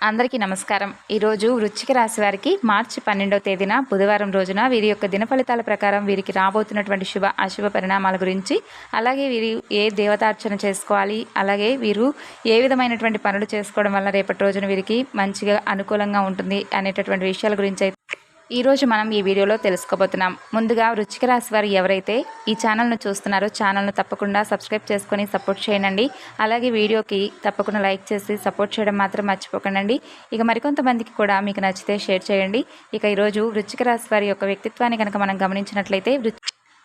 అందరికీ నమస్కారం. ఈరోజు వృచ్చిక రాశి వారికి మార్చి పన్నెండవ తేదీన బుధవారం రోజున వీరి యొక్క దిన ఫలితాల ప్రకారం వీరికి రాబోతున్నటువంటి శుభ అశుభ పరిణామాల గురించి అలాగే వీరు ఏ దేవతార్చన చేసుకోవాలి అలాగే వీరు ఏ విధమైనటువంటి పనులు చేసుకోవడం వల్ల రేపటి రోజున వీరికి మంచిగా అనుకూలంగా ఉంటుంది అనేటటువంటి విషయాల గురించి అయితే ఈరోజు మనం ఈ వీడియోలో తెలుసుకోబోతున్నాం. ముందుగా వృచ్చిక రాశి వారు ఎవరైతే ఈ ఛానల్ను చూస్తున్నారో ఛానల్ను తప్పకుండా సబ్స్క్రైబ్ చేసుకొని సపోర్ట్ చేయండి. అలాగే వీడియోకి తప్పకుండా లైక్ చేసి సపోర్ట్ చేయడం మాత్రం మర్చిపోకండి ఇక మరికొంతమందికి కూడా మీకు నచ్చితే షేర్ చేయండి. ఇక ఈరోజు వృచ్చిక రాశి వారి యొక్క వ్యక్తిత్వాన్ని కనుక మనం గమనించినట్లయితే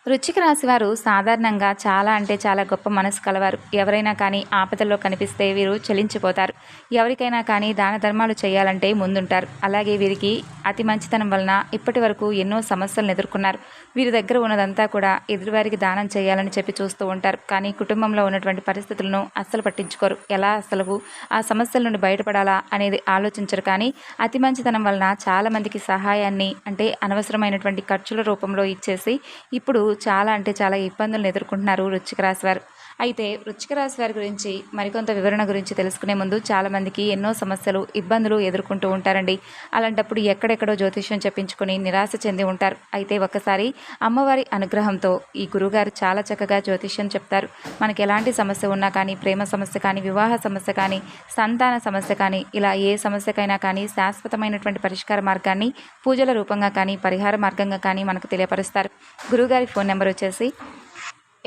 వృచ్చిక రాశి వారు సాధారణంగా చాలా అంటే చాలా గొప్ప మనసు కలవారు. ఎవరైనా కానీ ఆపదల్లో కనిపిస్తే వీరు చలించిపోతారు. ఎవరికైనా కానీ దాన ధర్మాలు చేయాలంటే ముందుంటారు. అలాగే వీరికి అతి మంచితనం వలన ఇప్పటి వరకు ఎన్నో సమస్యలను ఎదుర్కొన్నారు. వీరి దగ్గర ఉన్నదంతా కూడా ఎదురువారికి దానం చేయాలని చెప్పి చూస్తూ ఉంటారు. కానీ కుటుంబంలో ఉన్నటువంటి పరిస్థితులను అస్సలు పట్టించుకోరు. ఎలా అసలు ఆ సమస్యల నుండి బయటపడాలా అనేది ఆలోచించరు. కానీ అతి మంచితనం వలన చాలామందికి సహాయాన్ని అంటే అనవసరమైనటువంటి ఖర్చుల రూపంలో ఇచ్చేసి ఇప్పుడు చాలా అంటే చాలా ఇబ్బందులను ఎదుర్కొంటున్నారు వృచ్చిక రాశి వారు. అయితే వృచ్చిక రాశి వారి గురించి మరికొంత వివరణ గురించి తెలుసుకునే ముందు చాలామందికి ఎన్నో సమస్యలు ఇబ్బందులు ఎదుర్కొంటూ ఉంటారండి. అలాంటప్పుడు ఎక్కడెక్కడో జ్యోతిష్యం చెప్పించుకొని నిరాశ చెంది ఉంటారు. అయితే ఒక్కసారి అమ్మవారి అనుగ్రహంతో ఈ గురుగారు చాలా చక్కగా జ్యోతిష్యం చెప్తారు. మనకి ఎలాంటి సమస్య ఉన్నా కానీ ప్రేమ సమస్య కానీ వివాహ సమస్య కానీ సంతాన సమస్య కానీ ఇలా ఏ సమస్యకైనా కానీ శాశ్వతమైనటువంటి పరిష్కార మార్గాన్ని పూజల రూపంగా కానీ పరిహార మార్గంగా కానీ మనకు తెలియపరుస్తారు. గురుగారి ఫోన్ నెంబర్ వచ్చేసి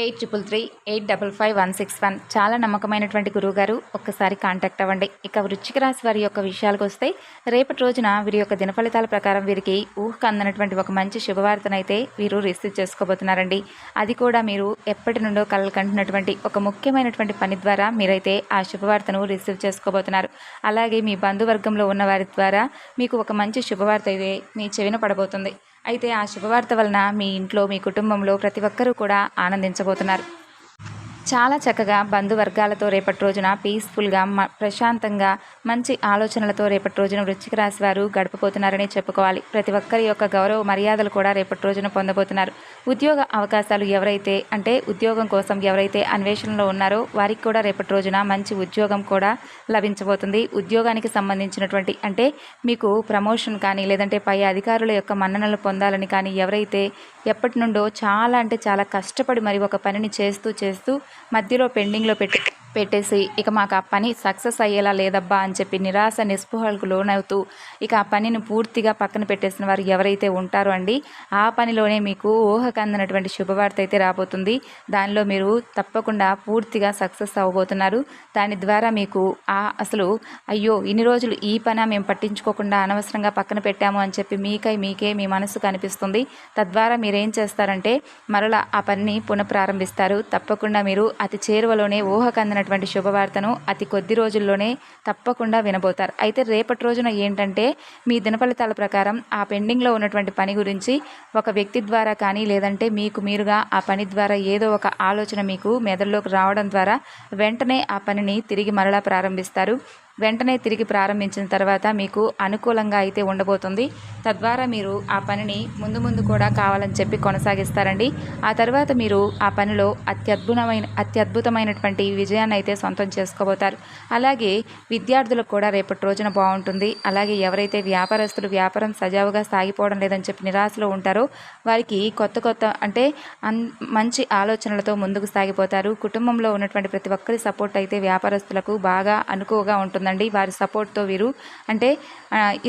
eight triple three eight double five one six one. చాలా నమ్మకమైనటువంటి గురువుగారు ఒక్కసారి కాంటాక్ట్ అవ్వండి. ఇక వృచ్చిక రాశి వారి యొక్క విషయాలకు వస్తే రేపటి రోజున వీరి యొక్క దినఫలితాల ప్రకారం వీరికి ఊహకు అందనటువంటి ఒక మంచి శుభవార్తనైతే వీరు రిసీవ్ చేసుకోబోతున్నారండి. అది కూడా మీరు ఎప్పటి నుండో కలలు కంటున్నటువంటి ఒక ముఖ్యమైనటువంటి పని ద్వారా మీరైతే ఆ శుభవార్తను రిసీవ్ చేసుకోబోతున్నారు. అలాగే మీ బంధువర్గంలో ఉన్న వారి ద్వారా మీకు ఒక మంచి శుభవార్త అయితే మీ చెవిన పడబోతుంది. అయితే ఆ శుభవార్త వలన మీ ఇంట్లో మీ కుటుంబంలో ప్రతి ఒక్కరూ కూడా ఆనందించబోతున్నారు. చాలా చక్కగా బంధువర్గాలతో రేపటి రోజున పీస్ఫుల్గా ప్రశాంతంగా మంచి ఆలోచనలతో రేపటి రోజున వృశ్చిక రాశి వారు గడపబోతున్నారని చెప్పుకోవాలి. ప్రతి ఒక్కరి యొక్క గౌరవ మర్యాదలు కూడా రేపటి రోజున పొందబోతున్నారు. ఉద్యోగ అవకాశాలు ఎవరైతే అంటే ఉద్యోగం కోసం ఎవరైతే అన్వేషణలో ఉన్నారో వారికి కూడా రేపటి రోజున మంచి ఉద్యోగం కూడా లభించబోతుంది. ఉద్యోగానికి సంబంధించినటువంటి అంటే మీకు ప్రమోషన్ కానీ లేదంటే పై అధికారుల యొక్క మన్ననలు పొందాలని కానీ ఎవరైతే ఎప్పటి నుండో చాలా అంటే చాలా కష్టపడి మరి ఒక పనిని చేస్తూ చేస్తూ మధ్యలో పెండింగ్లో పెట్టి పెట్టేసి ఇక మాకు ఆ పని సక్సెస్ అయ్యేలా లేదబ్బా అని చెప్పి నిరాశ నిస్పృహలకు లోనవుతూ ఇక ఆ పనిని పూర్తిగా పక్కన పెట్టేసిన వారు ఎవరైతే ఉంటారో అండి ఆ పనిలోనే మీకు ఊహకు అందినటువంటి శుభవార్త అయితే రాబోతుంది. దానిలో మీరు తప్పకుండా పూర్తిగా సక్సెస్ అవ్వబోతున్నారు. దాని ద్వారా మీకు ఆ అసలు అయ్యో ఇన్ని రోజులు ఈ పని మేము పట్టించుకోకుండా అనవసరంగా పక్కన పెట్టాము అని చెప్పి మీకై మీకే మీ మనసు కనిపిస్తుంది. తద్వారా మీరేం చేస్తారంటే మరలా ఆ పనిని పునఃప్రారంభిస్తారు. తప్పకుండా మీరు అతి చేరువలోనే ఊహకు అందిన ఉన్నటువంటి శుభవార్తను అతి కొద్ది రోజుల్లోనే తప్పకుండా వినబోతారు. అయితే రేపటి రోజున ఏంటంటే మీ దినఫలితాల ప్రకారం ఆ పెండింగ్లో ఉన్నటువంటి పని గురించి ఒక వ్యక్తి ద్వారా కానీ లేదంటే మీకు మీరుగా ఆ పని ద్వారా ఏదో ఒక ఆలోచన మీకు మెదడులోకి రావడం ద్వారా వెంటనే ఆ పనిని తిరిగి మరలా ప్రారంభిస్తారు. వెంటనే తిరిగి ప్రారంభించిన తర్వాత మీకు అనుకూలంగా అయితే ఉండబోతుంది. తద్వారా మీరు ఆ పనిని ముందు ముందు కూడా కావాలని చెప్పి కొనసాగిస్తారండి. ఆ తర్వాత మీరు ఆ పనిలో అత్యద్భుతమైన అత్యద్భుతమైనటువంటి విజయాన్ని అయితే సొంతం చేసుకోబోతారు. అలాగే విద్యార్థులకు కూడా రేపటి రోజున బాగుంటుంది. అలాగే ఎవరైతే వ్యాపారస్తులు వ్యాపారం సజావుగా సాగిపోవడం లేదని చెప్పి నిరాశలో ఉంటారో వారికి కొత్త కొత్త అంటే మంచి ఆలోచనలతో ముందుకు సాగిపోతారు. కుటుంబంలో ఉన్నటువంటి ప్రతి ఒక్కరి సపోర్ట్ అయితే వ్యాపారస్తులకు బాగా అనుకువగా ఉంటుంది ఉంటుందండి. వారి సపోర్ట్తో వీరు అంటే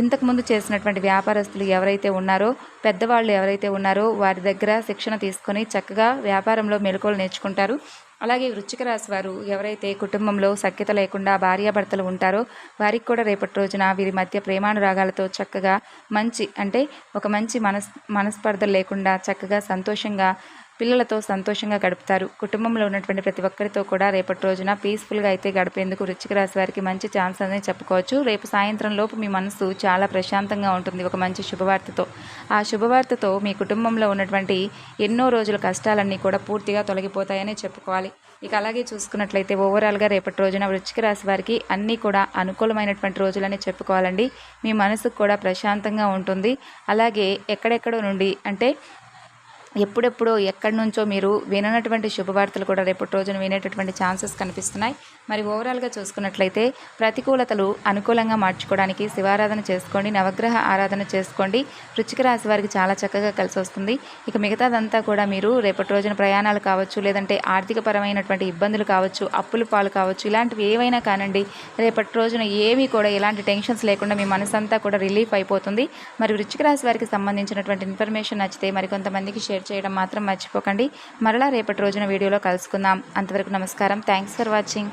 ఇంతకుముందు చేసినటువంటి వ్యాపారస్తులు ఎవరైతే ఉన్నారో పెద్దవాళ్ళు ఎవరైతే ఉన్నారో వారి దగ్గర శిక్షణ తీసుకొని చక్కగా వ్యాపారంలో మెలకువలు నేర్చుకుంటారు. అలాగే వృచ్చిక రాశి వారు ఎవరైతే కుటుంబంలో సఖ్యత లేకుండా భార్యాభర్తలు ఉంటారో వారికి కూడా రేపటి రోజున వీరి మధ్య ప్రేమానురాగాలతో చక్కగా మంచి అంటే ఒక మంచి మనస్ మనస్పర్ధలు లేకుండా చక్కగా సంతోషంగా పిల్లలతో సంతోషంగా గడుపుతారు. కుటుంబంలో ఉన్నటువంటి ప్రతి ఒక్కరితో కూడా రేపటి రోజున పీస్ఫుల్గా అయితే గడిపేందుకు వృచ్చిక రాశి వారికి మంచి ఛాన్స్ అని చెప్పుకోవచ్చు. రేపు సాయంత్రం లోపు మీ మనసు చాలా ప్రశాంతంగా ఉంటుంది. ఒక మంచి శుభవార్తతో. ఆ శుభవార్తతో మీ కుటుంబంలో ఉన్నటువంటి ఎన్నో రోజుల కష్టాలన్నీ కూడా పూర్తిగా తొలగిపోతాయని చెప్పుకోవాలి. ఇక అలాగే చూసుకున్నట్లయితే ఓవరాల్గా రేపటి రోజున వృచ్చిక రాశి వారికి అన్నీ కూడా అనుకూలమైనటువంటి రోజులని చెప్పుకోవాలండి. మీ మనసుకు కూడా ప్రశాంతంగా ఉంటుంది. అలాగే ఎక్కడెక్కడో నుండి అంటే ఎప్పుడెప్పుడో ఎక్కడి నుంచో మీరు విననటువంటి శుభవార్తలు కూడా రేపటి రోజున వినేటటువంటి ఛాన్సెస్ కనిపిస్తున్నాయి. మరి ఓవరాల్గా చూసుకున్నట్లయితే ప్రతికూలతలు అనుకూలంగా మార్చుకోవడానికి శివారాధన చేసుకోండి నవగ్రహ ఆరాధన చేసుకోండి. వృచ్చిక రాశి వారికి చాలా చక్కగా కలిసి వస్తుంది. ఇక మిగతాదంతా కూడా మీరు రేపటి రోజున ప్రయాణాలు కావచ్చు లేదంటే ఆర్థికపరమైనటువంటి ఇబ్బందులు కావచ్చు అప్పుల పాలు కావచ్చు ఇలాంటివి ఏవైనా కానండి రేపటి రోజున ఏమీ కూడా ఎలాంటి టెన్షన్స్ లేకుండా మీ మనసంతా కూడా రిలీఫ్ అయిపోతుంది. మరి వృచ్చిక రాశి వారికి సంబంధించినటువంటి ఇన్ఫర్మేషన్ నచ్చితే మరికొంతమందికి షేర్ చేయడం మాత్రం మర్చిపోకండి. మరలా రేపటి రోజున వీడియోలో కలుసుకుందాం. అంతవరకు నమస్కారం. Thanks for watching